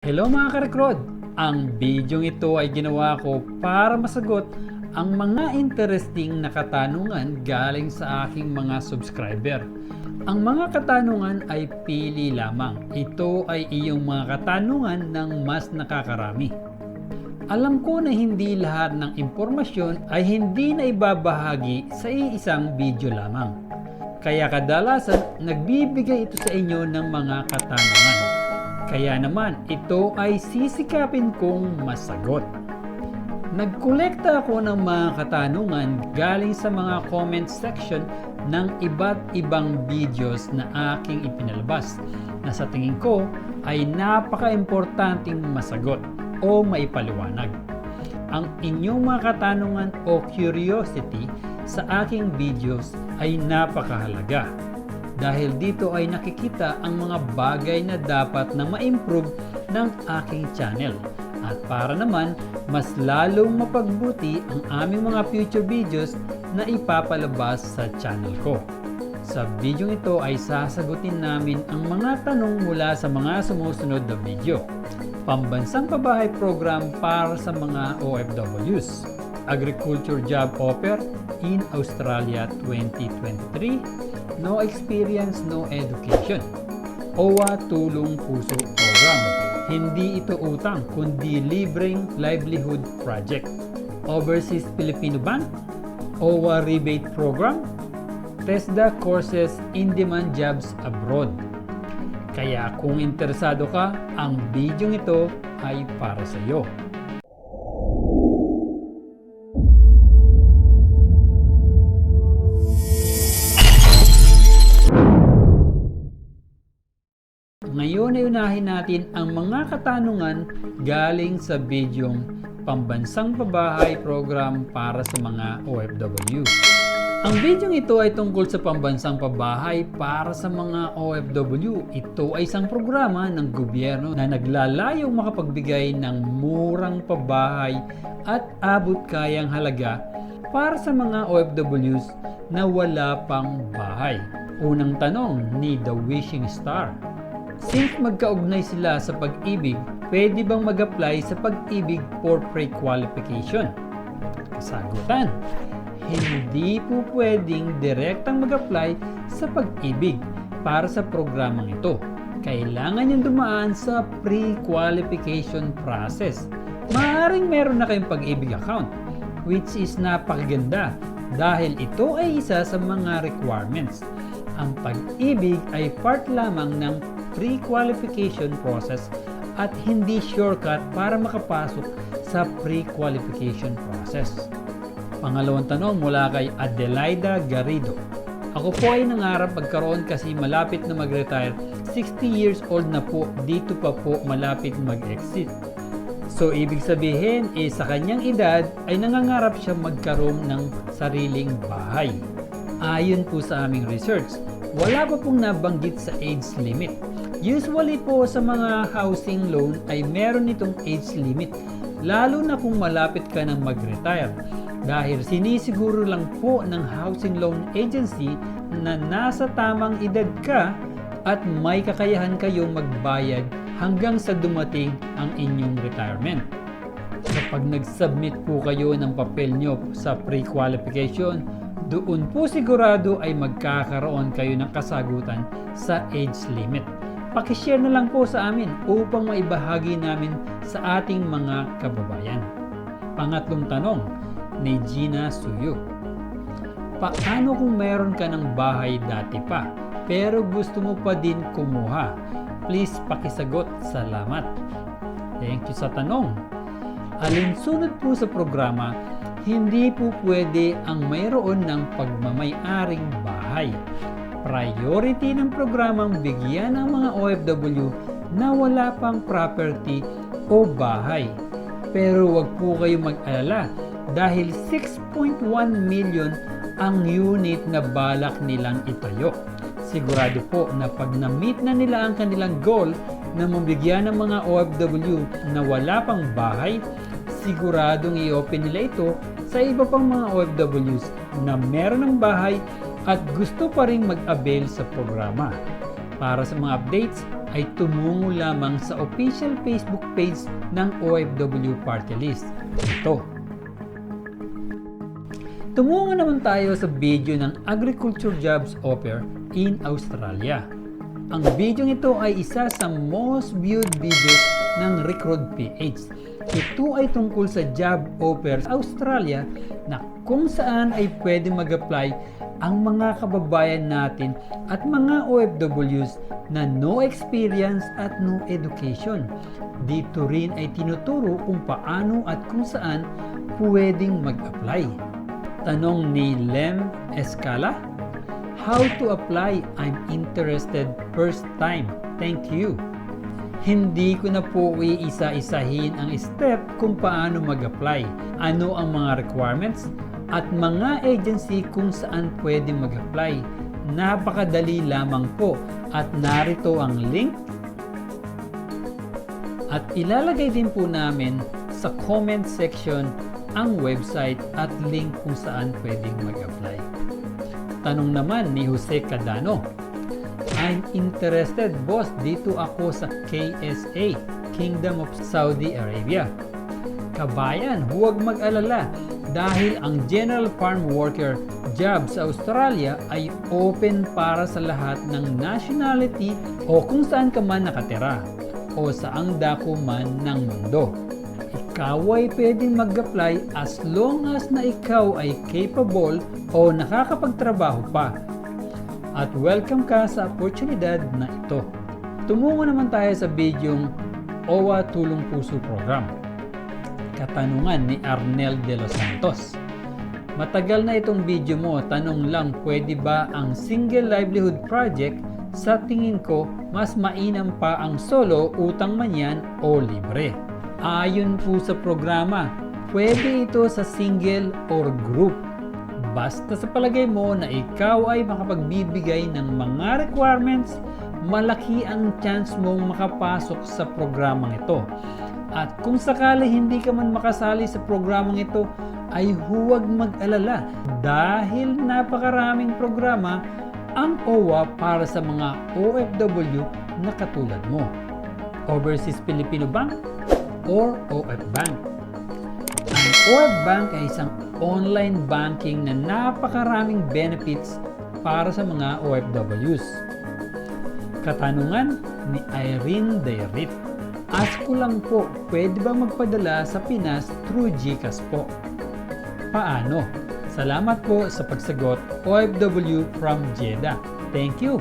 Hello mga karekrod! Ang bidyong ito ay ginawa ko para masagot ang mga interesting na katanungan galing sa aking mga subscriber. Ang mga katanungan ay pili lamang. Ito ay iyong mga katanungan ng mas nakakarami. Alam ko na hindi lahat ng impormasyon ay hindi na ibabahagi sa iisang video lamang. Kaya kadalasan nagbibigay ito sa inyo ng mga katanungan. Kaya naman, ito ay sisikapin kong masagot. Nagkolekta ako ng mga katanungan galing sa mga comment section ng iba't ibang videos na aking ipinalabas na sa tingin ko ay napaka-importanting masagot o maipaliwanag. Ang inyong mga katanungan o curiosity sa aking videos ay napakahalaga dahil dito ay nakikita ang mga bagay na dapat na ma-improve ng aking channel. At para naman, mas lalong mapagbuti ang aming mga future videos na ipapalabas sa channel ko. Sa video ito ay sasagutin namin ang mga tanong mula sa mga sumusunod na video. Pambansang pabahay program para sa mga OFWs. Agriculture Job Offer in Australia 2023 No Experience, No Education. OWA Tulong Puso Program. Hindi ito utang, kundi libreng livelihood project. Overseas Filipino Bank. OWA Rebate Program. TESDA Courses In-Demand Jobs Abroad. Kaya kung interesado ka, ang video ito ay para sa iyo. Ngayon ay unahin natin ang mga katanungan galing sa bidyong Pambansang Pabahay Program para sa mga OFW. Ang bidyong ito ay tungkol sa pambansang pabahay para sa mga OFW. Ito ay isang programa ng gobyerno na naglalayong makapagbigay ng murang pabahay at abot kayang halaga para sa mga OFWs na wala pang bahay. Unang tanong ni The Wishing Star. Since magkaugnay sila sa pag-ibig, pwede bang mag-apply sa pag-ibig for pre-qualification? Kasagutan, hindi po pwedeng direktang mag-apply sa pag-ibig para sa programang ito. Kailangan niyang dumaan sa pre-qualification process. Maaaring meron na kayong pag-ibig account, which is napakaganda dahil ito ay isa sa mga requirements. Ang pag-ibig ay part lamang ng pre-qualification process at hindi shortcut para makapasok sa pre-qualification process. Pangalawang tanong mula kay Adelaida Garrido. Ako po ay nangarap magkaroon kasi malapit na mag-retire. 60 years old na po, dito pa po malapit mag-exit. So, ibig sabihin, eh, sa kanyang edad ay nangangarap siya magkaroon ng sariling bahay. Ayon po sa aming research, wala pa pong nabanggit sa age limit. Usually po sa mga housing loan ay meron itong age limit, lalo na kung malapit ka ng mag-retire. Dahil sinisiguro lang po ng housing loan agency na nasa tamang edad ka at may kakayahan kayong magbayad hanggang sa dumating ang inyong retirement. Kapag nag-submit po kayo ng papel nyo sa pre-qualification, doon po sigurado ay magkakaroon kayo ng kasagutan sa age limit. Pakishare na lang po sa amin upang maibahagi namin sa ating mga kababayan. Pangatlong tanong ni Gina Suyo. Paano kung meron ka ng bahay dati pa pero gusto mo pa din kumuha? Please pakisagot. Salamat. Thank you sa tanong. Alinsunod po sa programa, hindi po pwede ang mayroon ng pagmamay-aring bahay. Priority ng programang bigyan ng mga OFW na wala pang property o bahay. Pero wag po kayong mag-alala dahil 6.1 million ang unit na balak nilang itayo. Sigurado po na pag na-meet na nila ang kanilang goal na mabigyan ng mga OFW na wala pang bahay, siguradong i-open nila ito sa iba pang mga OFWs na meron ng bahay at gusto pa rin mag-avail sa programa. Para sa mga updates ay tumungo lamang sa official Facebook page ng OFW Party List. Ito. Tumungo naman tayo sa video ng Agriculture Jobs Offer in Australia. Ang video ito ay isa sa most viewed videos ng Recruit PH. Ito ay tungkol sa job offer sa Australia na kung saan ay pwede mag-apply ang mga kababayan natin at mga OFWs na no experience at no education. Dito rin ay tinuturo kung paano at kung saan pwedeng mag-apply. Tanong ni Lem Escala, How to apply? I'm interested first time. Thank you. Hindi ko na po iisa-isahin ang step kung paano mag-apply, ano ang mga requirements, at mga agency kung saan pwede mag-apply. Napakadali lamang po at narito ang link at ilalagay din po namin sa comment section ang website at link kung saan pwedeng mag-apply. Tanong naman ni Jose Cadano, I'm interested boss dito ako sa KSA, Kingdom of Saudi Arabia. Kabayan, huwag mag-alala dahil ang General Farm Worker job sa Australia ay open para sa lahat ng nationality o kung saan ka man nakatira o saang dako man ng mundo. Ikaw ay pwedeng mag-apply as long as na ikaw ay capable o nakakapagtrabaho pa. At welcome ka sa oportunidad na ito. Tumungo naman tayo sa bidyong OWA Tulong Puso Program. Katanungan ni Arnel de los Santos. Matagal na itong video mo, tanong lang pwede ba ang Single Livelihood Project? Sa tingin ko, mas mainam pa ang solo, utang man yan o libre. Ayon po sa programa, pwede ito sa single or group. Basta sa palagay mo na ikaw ay makapagbibigay ng mga requirements, malaki ang chance mong makapasok sa programang ito. At kung sakali hindi ka man makasali sa programang ito, ay huwag mag-alala dahil napakaraming programa ang OWA para sa mga OFW na katulad mo. Overseas Filipino Bank or OF Bank. Ang OF Bank ay isang online banking na napakaraming benefits para sa mga OFWs. Katanungan ni Irene Dairit. Ask ko lang po, pwede ba magpadala sa Pinas through GCash po? Paano? Salamat po sa pagsagot OFW from Jeddah. Thank you.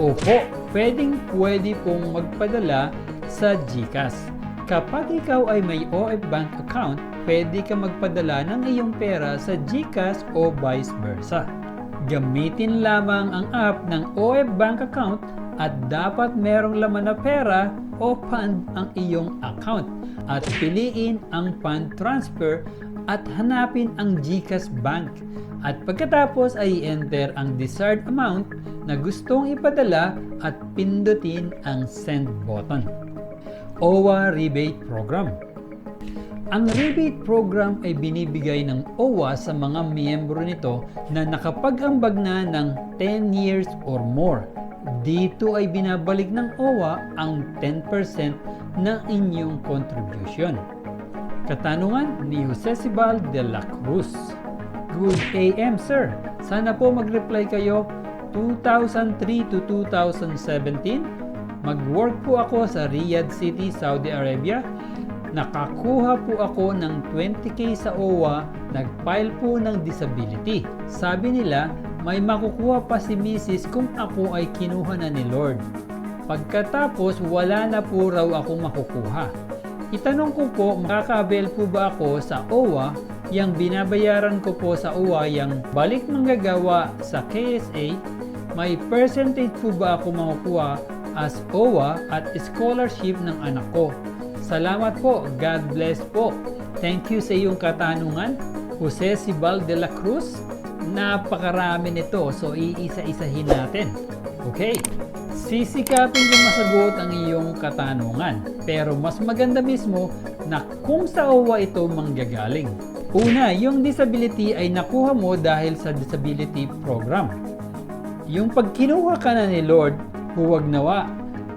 Opo, pwedeng pwede pong magpadala sa GCash. Kapag ikaw ay may OF Bank account, pwede ka magpadala ng iyong pera sa GCash o vice versa. Gamitin lamang ang app ng OF Bank account at dapat merong laman na pera o fund ang iyong account at piliin ang fund transfer at hanapin ang GCash Bank. At pagkatapos ay enter ang desired amount na gustong ipadala at pindutin ang send button. OWA Rebate Program Ang rebate program ay binibigay ng OWA sa mga miyembro nito na nakapag-ambag na ng 10 years or more. Dito ay binabalik ng OWA ang 10% ng inyong contribution. Katanungan ni Jose Sibal de la Cruz. Good AM, sir. Sana po mag-reply kayo 2003 to 2017. Mag-work po ako sa Riyadh City, Saudi Arabia. Nakakuha po ako ng 20k sa OWA, nag-file po ng disability. Sabi nila, may makukuha pa si Mrs. kung ako ay kinuha na ni Lord. Pagkatapos, wala na po raw akong makukuha. Itanong ko po, makakabel po ba ako sa OWA yung binabayaran ko po sa OWA yung balik manggagawa sa KSA, may percentage po ba ako makukuha as OWA at scholarship ng anak ko? Salamat po. God bless po. Thank you sa iyong katanungan. Jose Sibal de la Cruz. Napakarami nito. So, iisa-isahin natin. Okay. Sisikapin ko masagot ang iyong katanungan. Pero mas maganda mismo na kung sa OWA ito manggagaling. Una, yung disability ay nakuha mo dahil sa disability program. yung pag kinuha ka na ni Lord, huwag nawa.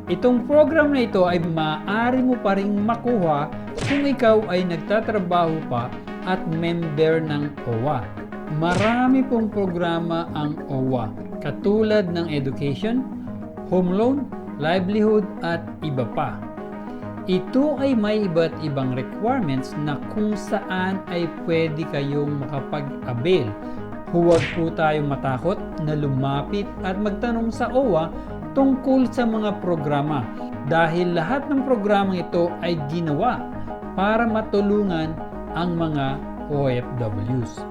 Itong program na ito ay maaari mo pa rin makuha kung ikaw ay nagtatrabaho pa at member ng OWA. Marami pong programa ang OWA, katulad ng education, home loan, livelihood at iba pa. Ito ay may iba't ibang requirements na kung saan ay pwede kayong makapag-avail. Huwag po tayong matakot na lumapit at magtanong sa OWA tungkol sa mga programa dahil lahat ng programang ito ay ginawa para matulungan ang mga OFWs.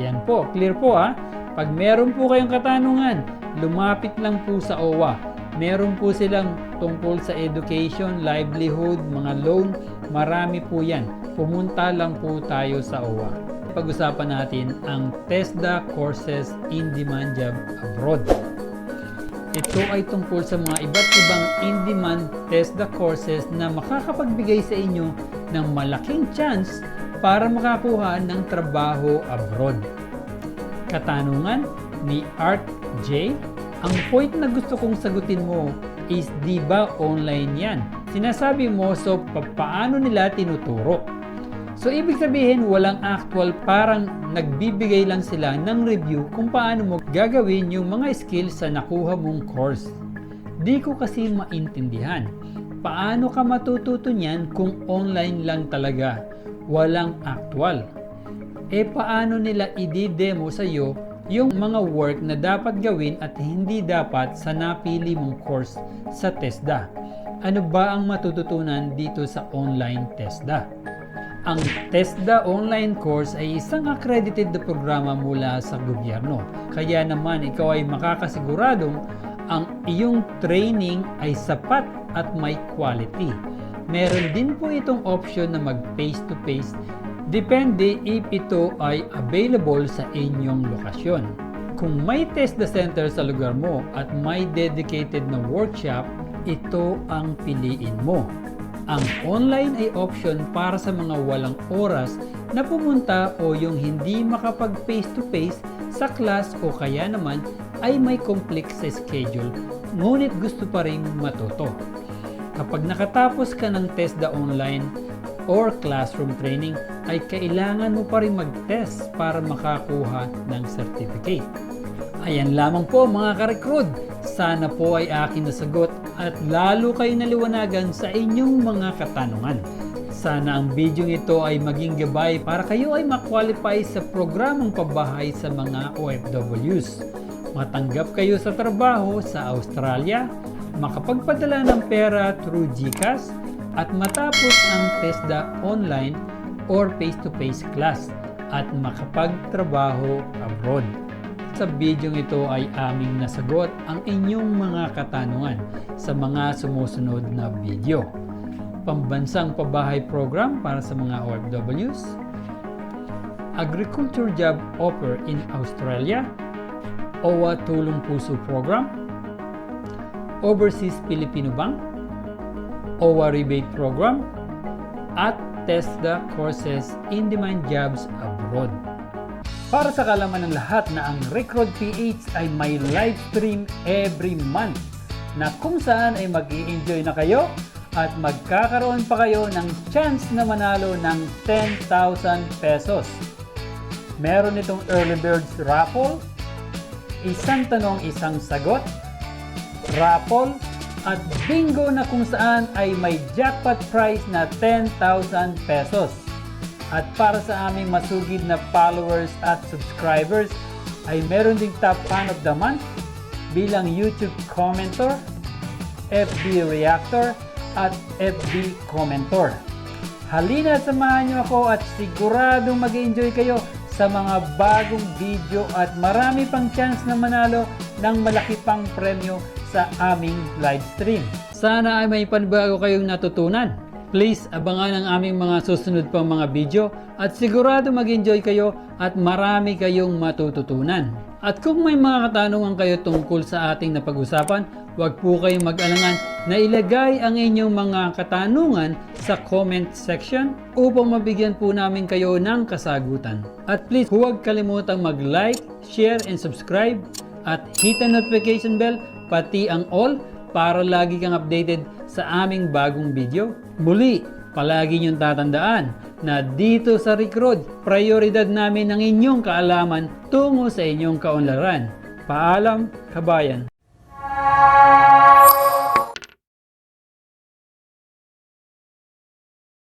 Yan po, clear po ha. Pag meron po kayong katanungan, lumapit lang po sa OWA. Meron po silang tungkol sa education, livelihood, mga loan, marami po yan. Pumunta lang po tayo sa OWA. Pag-usapan natin ang TESDA Courses in Demand Job Abroad. Ito ay tungkol sa mga iba't ibang in-demand TESDA courses na makakapagbigay sa inyo ng malaking chance para makakuha ng trabaho abroad. Katanungan ni Art J. Ang point na gusto kong sagutin mo is di ba online yan? Sinasabi mo so paano nila tinuturo? So ibig sabihin walang actual parang nagbibigay lang sila ng review kung paano mo gagawin yung mga skills sa nakuha mong course. Di ko kasi maintindihan. Paano ka matututo niyan kung online lang talaga? Walang actual. E paano nila i-demo sa iyo yung mga work na dapat gawin at hindi dapat sa napili mong course sa TESDA? Ano ba ang matututunan dito sa online TESDA? Ang TESDA online course ay isang accredited na programa mula sa gobyerno. Kaya naman ikaw ay makakasiguradong ang iyong training ay sapat at may quality. Meron din po itong option na mag face to face depende if ito ay available sa inyong lokasyon. Kung may TESDA center sa lugar mo at may dedicated na workshop, ito ang piliin mo. Ang online ay option para sa mga walang oras na pumunta o yung hindi makapag face to face sa class o kaya naman ay may conflict sa schedule ngunit gusto pa rin matuto. Kapag nakatapos ka ng TESDA online or classroom training ay kailangan mo pa rin mag-test para makakuha ng certificate. Ayan lamang po mga ka-recruit. Sana po ay akin nasagot at lalo kayo naliwanagan sa inyong mga katanungan. Sana ang video ito ay maging gabay para kayo ay makwalify sa programang pabahay sa mga OFWs. Matanggap kayo sa trabaho sa Australia, makapagpadala ng pera through GCash, at matapos ang TESDA online or face-to-face class at makapagtrabaho abroad. Sa video ito ay aming nasagot ang inyong mga katanungan sa mga sumusunod na video. Pambansang Pabahay Program para sa mga OFWs, Agriculture Job Offer in Australia, OWA Tulong Puso Program, Overseas Filipino Bank, OWA Rebate Program, at TESDA Courses in Demand Jobs Abroad. Para sa kalaman ng lahat na ang Recruit PH ay may live stream every month na kung saan ay mag enjoy na kayo at magkakaroon pa kayo ng chance na manalo ng 10,000 pesos. Meron itong early birds raffle, isang tanong isang sagot, raffle, at bingo na kung saan ay may jackpot prize na 10,000 pesos. At para sa aming masugid na followers at subscribers, ay meron ding top fan of the month bilang YouTube commenter, FB reactor, at FB commenter. Halina samahan niyo ako at siguradong mag enjoy kayo sa mga bagong video at marami pang chance na manalo ng malaki pang premyo sa aming live stream. Sana ay may panibago kayong natutunan. Please abangan ang aming mga susunod pang mga video at sigurado mag-enjoy kayo at marami kayong matututunan. At kung may mga katanungan kayo tungkol sa ating napag-usapan, huwag po kayong mag-alangan na ilagay ang inyong mga katanungan sa comment section upang mabigyan po namin kayo ng kasagutan. At please huwag kalimutang mag-like, share, and subscribe at hit the notification bell pati ang all para lagi kang updated sa aming bagong video. Muli, palagi niyong tatandaan na dito sa Recruit, prioridad namin ang inyong kaalaman tungo sa inyong kaunlaran. Paalam, kabayan!